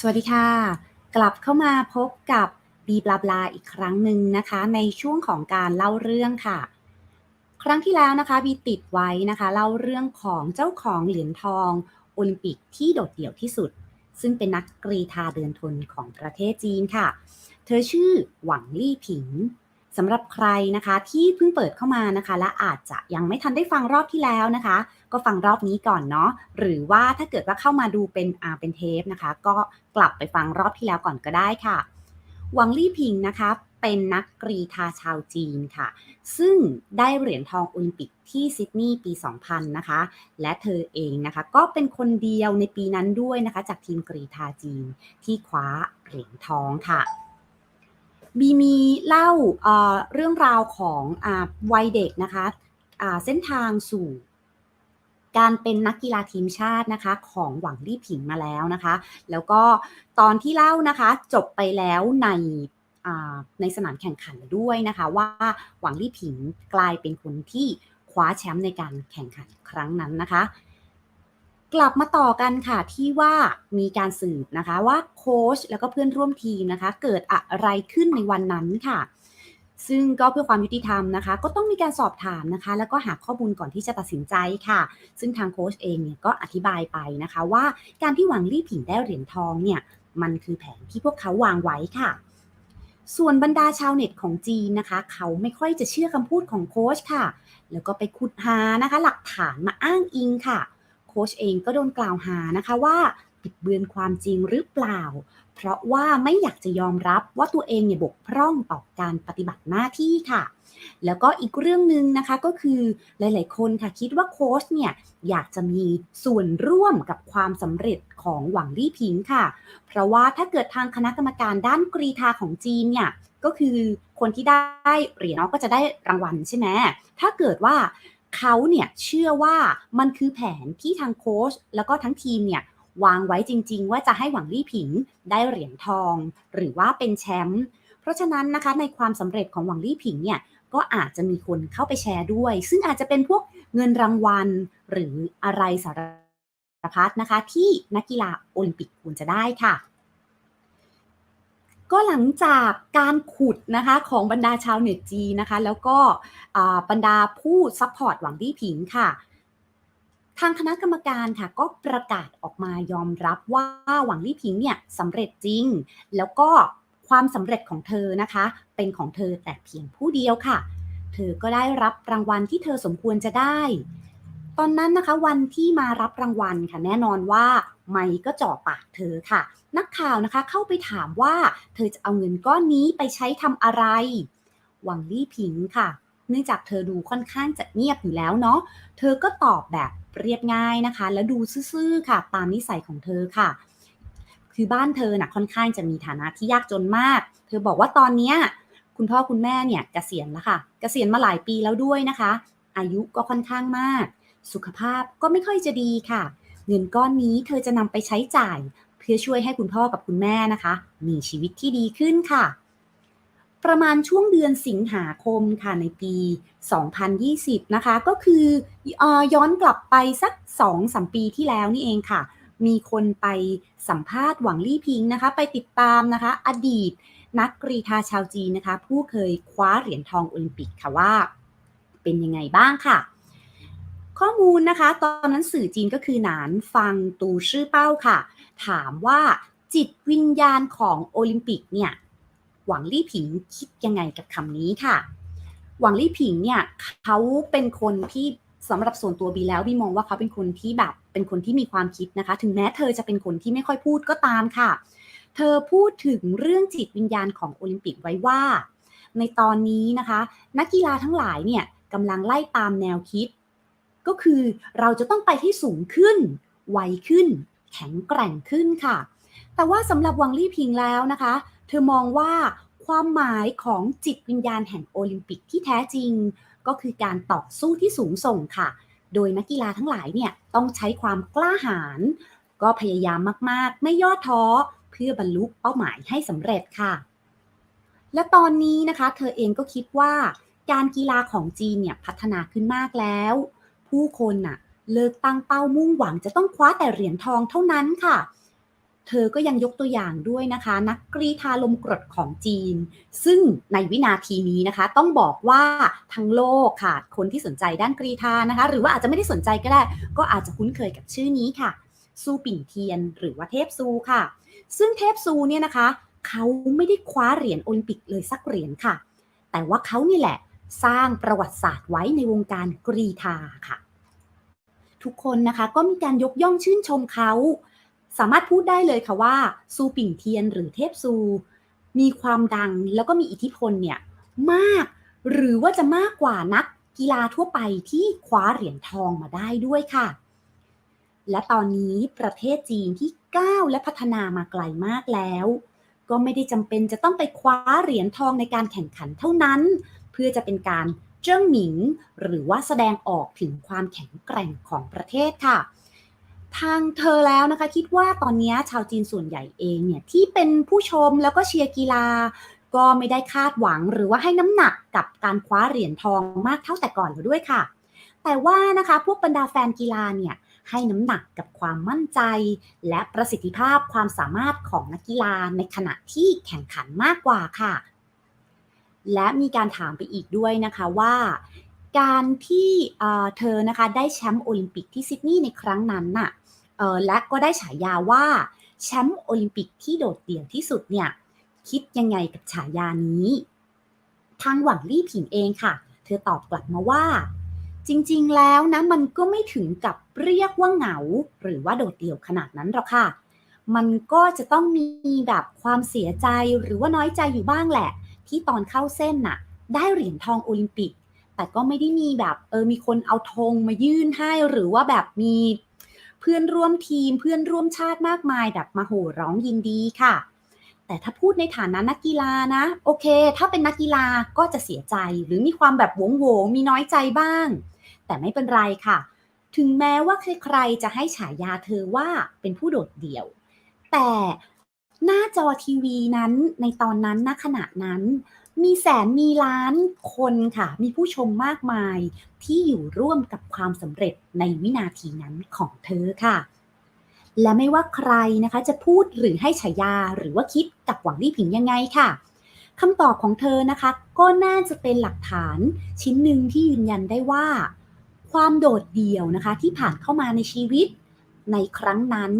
สวัสดีค่ะ กลับเข้ามาพบกับบีบลาบลาอีกครั้งหนึ่งนะคะ ในช่วงของการเล่าเรื่องค่ะ ครั้งที่แล้วนะคะบีติดไว้นะคะ เล่าเรื่องของเจ้าของเหรียญทองโอลิมปิกที่โดดเดี่ยวที่สุด ซึ่งเป็นนักกรีธาเดินทนของประเทศจีนค่ะ เธอชื่อหวังลี่ผิง สำหรับใครนะคะที่เพิ่งเปิดเข้ามานะคะ และอาจจะยังไม่ทันได้ฟังรอบที่แล้วนะคะ ก็ฟังรอบนี้ก่อนเนาะหรือว่าถ้าเกิดว่าเข้ามาดูเป็นอ่าเป็นเทปนะคะ ก็กลับไปฟังรอบที่แล้วก่อนก็ได้ค่ะหวังลี่พิงนะคะเป็นนักกรีฑาชาวจีนค่ะ ซึ่งได้เหรียญทองโอลิมปิกที่ซิดนีย์ปี 2000 นะคะ และเธอเองนะคะ ก็เป็นคนเดียวในปีนั้นด้วยนะคะ จากทีมกรีฑาจีนที่คว้าเหรียญทองค่ะ บีมีเล่าเรื่องราวของอวัยเด็กนะคะเส้นทางสู่การเป็นนักกีฬาทีมชาตินะคะ ของหวังลี่ผิงมาแล้วนะคะ แล้วก็ตอนที่เล่านะคะจบไปแล้วในในสนามแข่งขันด้วยนะคะ ว่าหวังลี่ผิงกลายเป็นคนที่คว้าแชมป์ในการแข่งขันครั้งนั้นนะคะ กลับมาต่อกันค่ะที่ว่ามีการสืบนะคะว่าโค้ชแล้วก็เพื่อนร่วมทีมนะคะ เกิดอะไรขึ้นในวันนั้นค่ะ ซึ่งก็เพื่อความยุติธรรมนะคะ ก็ต้องมีการสอบถามนะคะ แล้วก็หาข้อมูลก่อนที่จะตัดสินใจค่ะ ซึ่งทางโค้ชเองเนี่ยก็อธิบายไปนะคะ ว่าการที่หวังลี่ผิงได้เหรียญทองเนี่ยมันคือแผนที่พวกเขาวางไว้ค่ะ ส่วนบรรดาชาวเน็ตของจีนนะคะ เขาไม่ค่อยจะเชื่อคำพูดของโค้ชค่ะ แล้วก็ไปขุดหานะคะ หลักฐานมาอ้างอิงค่ะ โค้ชเองก็โดนกล่าวหานะคะว่าปิดเบือนความจริงหรือเปล่า เพราะว่าไม่อยากจะยอมรับว่าตัวเองเนี่ยบกพร่องต่อการปฏิบัติหน้าที่ค่ะ แล้วก็อีกเรื่องหนึ่งนะคะก็คือหลาย ๆ คนค่ะคิดว่าโค้ชเนี่ยอยากจะมีส่วนร่วมกับความสำเร็จของหวังลี่พิงค่ะ เพราะว่าถ้าเกิดทางคณะกรรมการด้านกรีธาของจีนเนี่ยก็คือคนที่ได้เหรียญก็จะได้รางวัลใช่ไหมถ้าเกิดว่า เขาเนี่ยเชื่อว่ามันคือแผนที่ทางโค้ชแล้วก็ทั้งทีมเนี่ยวางไว้จริง ๆ ว่าจะให้หวังลี่ผิงได้เหรียญทอง หรือว่าเป็นแชมป์เพราะฉะนั้นนะคะในความสำเร็จของหวังลี่ผิงเนี่ยก็อาจจะมีคนเข้าไปแชร์ด้วย ซึ่งอาจจะเป็นพวกเงินรางวัลหรืออะไรสารพัดนะคะ ที่นักกีฬาโอลิมปิกควรจะได้ค่ะ ก็หลังจากการขุดนะคะของบรรดาชาวเน็ตจีนะคะ แล้วก็บรรดาผู้ซัพพอร์ตหวังดี้ผิงค่ะ ทางคณะกรรมการค่ะก็ประกาศออกมายอมรับว่าหวังลี่ผิงเนี่ยสำเร็จจริง แล้วก็ความสำเร็จของเธอนะคะ เป็นของเธอแต่เพียงผู้เดียวค่ะ เธอก็ได้รับรางวัลที่เธอสมควรจะได้ ตอนนั้นนะคะวันที่มารับรางวัลค่ะแน่นอนว่าไมก็จ่อปากเธอค่ะ นักข่าวนะคะเข้าไปถามว่าเธอจะเอาเงินก้อนนี้ไปใช้ทำอะไรหวังลี่ผิงค่ะ เนื่องจากเธอดูค่อนข้างจะเงียบอยู่แล้วเนาะเธอก็ตอบแบบเรียบง่ายนะคะ แล้วดูซื่อๆค่ะ ตามนิสัยของเธอค่ะ คือบ้านเธอนะ่ะค่อนข้างจะมีฐานะที่ยากจนมาก เธอบอกว่าตอนนี้คุณพ่อคุณแม่เนี่ยกเกษียณแล้วค่ะกะเกษียณมาหลายปีแล้วด้วยนะคะ อายุก็ค่อนข้างมาก สุขภาพก็ไม่ค่อยจะดีค่ะ เงินก้อนนี้เธอจะนำไปใช้จ่าย เพื่อช่วยให้คุณพ่อกับคุณแม่นะคะ มีชีวิตที่ดีขึ้นค่ะ ประมาณช่วงเดือนสิงหาคมค่ะในปี 2020 นะคะ ก็คืออย้อนกลับไปสัก2-3ปีที่แล้วนี่เองค่ะ มีคนไปสัมภาษณ์หวังลี่พิงนะคะ ไปติดตามนะคะ อดีตนักกรีธาชาวจีนนะคะ ผู้เคยคว้าเหรียญทองโอลิมปิกค่ะว่า เป็นยังไงบ้างค่ะ ข้อมูลนะคะ ตอนนั้นสื่อจีนก็คือหนานฟังตูชื่อเป้าค่ะ ถามว่าจิตวิญญาณของโอลิมปิกเนี่ยหวังลี่ผิงคิดยังไงกับคำนี้ค่ะ หวังลี่ผิงเนี่ยเขาเป็นคนที่สำหรับส่วนตัวบีแล้วบีมองว่าเขาเป็นคนที่แบบเป็นคนที่มีความคิดนะคะ ถึงแม้เธอจะเป็นคนที่ไม่ค่อยพูดก็ตามค่ะ เธอพูดถึงเรื่องจิตวิญญาณของโอลิมปิกไว้ว่า ในตอนนี้นะคะ นักกีฬาทั้งหลายเนี่ยกำลังไล่ตามแนวคิด ก็คือเราจะต้องไปที่สูงขึ้น ไวขึ้น แข็งแกร่งขึ้นค่ะ แต่ว่าสำหรับวังลี่พิงแล้วนะคะ เธอมองว่าความหมายของจิตวิญญาณแห่งโอลิมปิกที่แท้จริง ก็คือการต่อสู้ที่สูงส่งค่ะ โดยนักกีฬาทั้งหลายเนี่ยต้องใช้ความกล้าหาญก็พยายามมากๆ ไม่ย่อท้อเพื่อบรรลุเป้าหมายให้สำเร็จค่ะ และตอนนี้นะคะ เธอเองก็คิดว่า การกีฬาของจีนเนี่ยพัฒนาขึ้นมากแล้ว ผู้คนน่ะเลิกตั้งเป้ามุ่งหวังจะต้องคว้าแต่เหรียญทองเท่านั้นค่ะ เธอก็ยังยกตัวอย่างด้วยนะคะ นักกรีฑาลมกรดของจีน ซึ่งในวินาทีนี้นะคะ ต้องบอกว่าทั้งโลกค่ะ คนที่สนใจด้านกรีฑานะคะ หรือว่าอาจจะไม่ได้สนใจก็ได้ ก็อาจจะคุ้นเคยกับชื่อนี้ค่ะ ซูปิ่งเทียน หรือว่าเทพซูค่ะ ซึ่งเทพซูเนี่ยนะคะ เขาไม่ได้คว้าเหรียญโอลิมปิกเลยสักเหรียญค่ะ แต่ว่าเขานี่แหละ สร้างประวัติศาสตร์ไว้ในวงการกรีฑาค่ะ ทุกคนนะคะก็มีการยกย่องชื่นชมเขา สามารถพูดได้เลยค่ะว่า ซูปิ่งเทียนหรือเทพซู มีความดังแล้วก็มีอิทธิพลเนี่ยมากหรือว่าจะมากกว่านักกีฬาทั่วไปที่คว้าเหรียญทองมาได้ด้วยค่ะ และตอนนี้ประเทศจีนที่ก้าวและพัฒนามาไกลมากแล้ว ก็ไม่ได้จำเป็นจะต้องไปคว้าเหรียญทองในการแข่งขันเท่านั้น พื่อจะเป็นการเจิ้งหมิง หรือว่าแสดงออกถึงความแข็งแกร่งของประเทศค่ะ ทางเธอแล้วนะคะคิดว่าตอนนี้ชาวจีนส่วนใหญ่เองเนี่ยที่เป็นผู้ชมแล้วก็เชียร์กีฬา ก็ไม่ได้คาดหวังหรือว่าให้น้ำหนักกับการคว้าเหรียญทองมากเท่าแต่ก่อนแล้วด้วยค่ะ แต่ว่านะคะพวกบรรดาแฟนกีฬาเนี่ยให้น้ำหนักกับความมั่นใจ และประสิทธิภาพความสามารถของนักกีฬาในขณะที่แข่งขันมากกว่าค่ะ และมีการถามไปอีกด้วยนะคะว่า การที่เธอนะคะได้แชมป์โอลิมปิกที่ซิดนีย์ในครั้งนั้นน่ะและก็ได้ฉายาว่าแชมป์โอลิมปิกที่โดดเดี่ยวที่สุดเนี่ยคิดยังไงกับฉายานี้ ทางหวังลี่ผิงเองค่ะ เธอตอบกลับมาว่า จริงๆแล้วนะมันก็ไม่ถึงกับเรียกว่าเหงา หรือว่าโดดเดี่ยวขนาดนั้นหรอกค่ะ มันก็จะต้องมีแบบความเสียใจหรือว่าน้อยใจอยู่บ้างแหละ ที่ตอนเข้าเส้นน่ะ ได้เหรียญทองโอลิมปิก แต่ก็ไม่ได้มีแบบเออมีคนเอาธงมายื่นให้หรือว่าแบบมีเพื่อนร่วมทีมเพื่อนร่วมชาติมากมายแบบมาโห่ร้องยินดีค่ะ แต่ถ้าพูดในฐานะนักกีฬานะ โอเค ถ้าเป็นนักกีฬาก็จะเสียใจหรือมีความแบบหวงโวงมีน้อยใจบ้าง แต่ไม่เป็นไรค่ะ ถึงแม้ว่าใครๆจะให้ฉายาเธอว่าเป็นผู้โดดเดี่ยว แต่ หน้าจอทีวีนั้นในตอนนั้นณขณะนั้น มีแสนมีล้านคนค่ะ มีผู้ชมมากมายที่อยู่ร่วมกับความสำเร็จในวินาทีนั้นของเธอค่ะ และไม่ว่าใครนะคะจะพูดหรือให้ฉายาหรือว่าคิดกับหวังลี่ผิงยังไงค่ะคำตอบของเธอนะคะ ก็น่าจะเป็นหลักฐานชิ้นหนึ่งที่ยืนยันได้ว่า ความโดดเดี่ยวนะคะที่ผ่านเข้ามาในชีวิต ในครั้งนั้น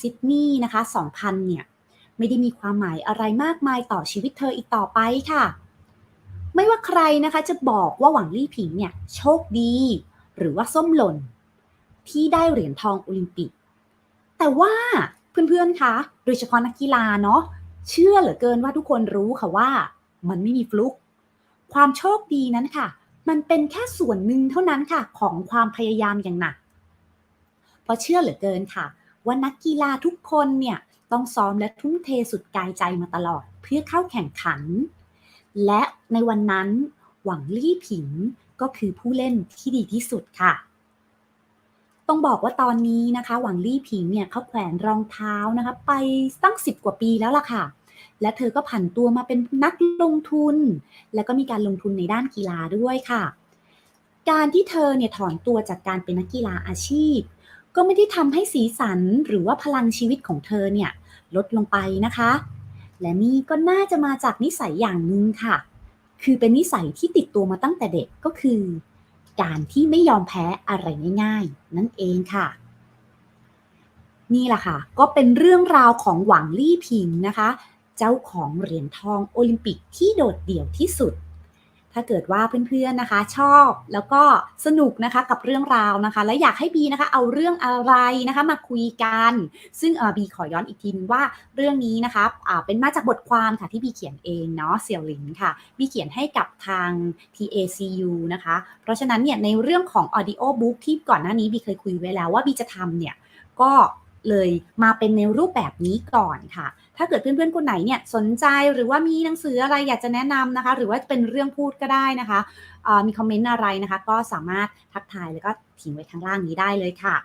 ซิดนีย์นะคะ 2000 เนี่ย ไม่ได้มีความหมายอะไรมากมายต่อชีวิตเธออีกต่อไปค่ะ ไม่ว่าใครนะคะจะบอกว่าหวังลี่ผิงเนี่ยโชคดี หรือว่าส้มหล่น ที่ได้เหรียญทองโอลิมปิก แต่ว่าเพื่อนๆคะโดยเฉพาะนักกีฬาเนาะเชื่อเหลือเกินว่าทุกคนรู้ค่ะว่า มันไม่มีฟลุก ความโชคดีนั้นค่ะ มันเป็นแค่ส่วนหนึ่งเท่านั้นค่ะ ของความพยายามอย่างหนัก เพราะเชื่อเหลือเกินค่ะ ว่านักกีฬาทุกคนเนี่ย ต้องซ้อมและทุ่มเทสุดกายใจมาตลอดเพื่อเข้าแข่งขัน และในวันนั้นหวังลี่ผิงก็คือผู้เล่นที่ดีที่สุดค่ะ ต้องบอกว่าตอนนี้นะคะ หวังลี่ผิงเนี่ยเขาแขวนรองเท้านะคะ ไปตั้ง 10 กว่าปีแล้วล่ะค่ะ และเธอก็ผันตัวมาเป็นนักลงทุน แล้วก็มีการลงทุนในด้านกีฬาด้วยค่ะ การที่เธอเนี่ยถอนตัวจากการเป็นนักกีฬาอาชีพ ก็ไม่ได้ทำให้สีสันหรือว่าพลังชีวิตของเธอเนี่ยลดลงไปนะคะ และนี่ก็น่าจะมาจากนิสัยอย่างหนึ่งค่ะ คือเป็นนิสัยที่ติดตัวมาตั้งแต่เด็กก็คือ การที่ไม่ยอมแพ้อะไรง่าย ๆ นั่นเองค่ะ นี่แหละค่ะ ก็เป็นเรื่องราวของหวังลี่ผิงนะคะ เจ้าของเหรียญทองโอลิมปิกที่โดดเดี่ยวที่สุด ถ้าเกิดว่าเพื่อนๆนะคะ ชอบแล้วก็สนุกนะคะกับเรื่องราวนะคะ และอยากให้บีนะคะเอาเรื่องอะไรนะคะมาคุยกัน ซึ่งบีขอย้อนอีกทีนึงว่าเรื่องนี้นะคะเป็นมาจากบทความค่ะที่บีเขียนเองเนาะเสี่ยวหลิงค่ะบีเขียนให้กับทาง TACU นะคะ เพราะฉะนั้นเนี่ยในเรื่องของ audio book ที่ก่อนหน้านี้บีเคยคุยไว้แล้วว่าบีจะทำเนี่ยก็เลยมาเป็นในรูปแบบนี้ก่อนค่ะ ถ้าเกิดเพื่อนๆคนไหนเนี่ยสนใจหรือว่ามีหนังสืออะไรอยากจะแนะนำนะคะ หรือว่าเป็นเรื่องพูดก็ได้นะคะมีคอมเมนต์อะไรนะคะ ก็สามารถทักทายแล้วก็ทิ้งไว้ข้างล่างนี้ได้เลยค่ะ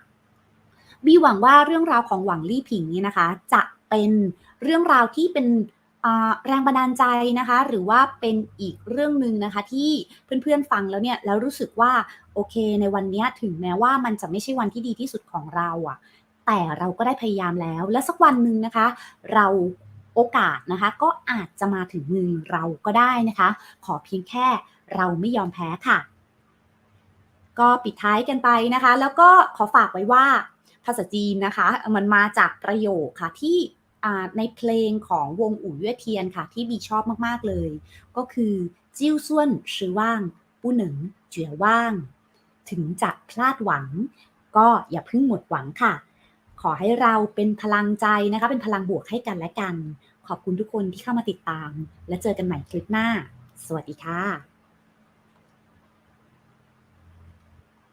บีหวังว่าเรื่องราวของหวังลี่ผิงเนี่ยนะคะ จะเป็นเรื่องราวที่เป็นแรงบันดาลใจนะคะ หรือว่าเป็นอีกเรื่องหนึ่งนะคะ ที่เพื่อนๆฟังแล้วเนี่ยแล้วรู้สึกว่าโอเค ในวันนี้ถึงแม้ว่ามันจะไม่ใช่วันที่ดีที่สุดของเราอะ แต่เราก็ได้พยายามแล้ว และสักวันหนึ่งนะคะ เราโอกาสนะคะ ก็อาจจะมาถึงมือเราก็ได้นะคะ ขอเพียงแค่เราไม่ยอมแพ้ค่ะ ก็ปิดท้ายกันไปนะคะ แล้วก็ขอฝากไว้ว่าภาษาจีนนะคะ มันมาจากประโยคค่ะที่ในเพลงของวงอู่เย่เทียนค่ะ ที่บีชอบมาก ๆ เลย ก็คือจิ้วส่วนชื่อว่างปู้หนึ่งเจียว่าง ถึงจะพลาดหวัง ก็อย่าเพิ่งหมดหวังค่ะ ขอให้เราเป็นพลังใจนะคะ เป็นพลังบวกให้กันและกัน ขอบคุณทุกคนที่เข้ามาติดตาม และเจอกันใหม่คลิปหน้า สวัสดีค่ะ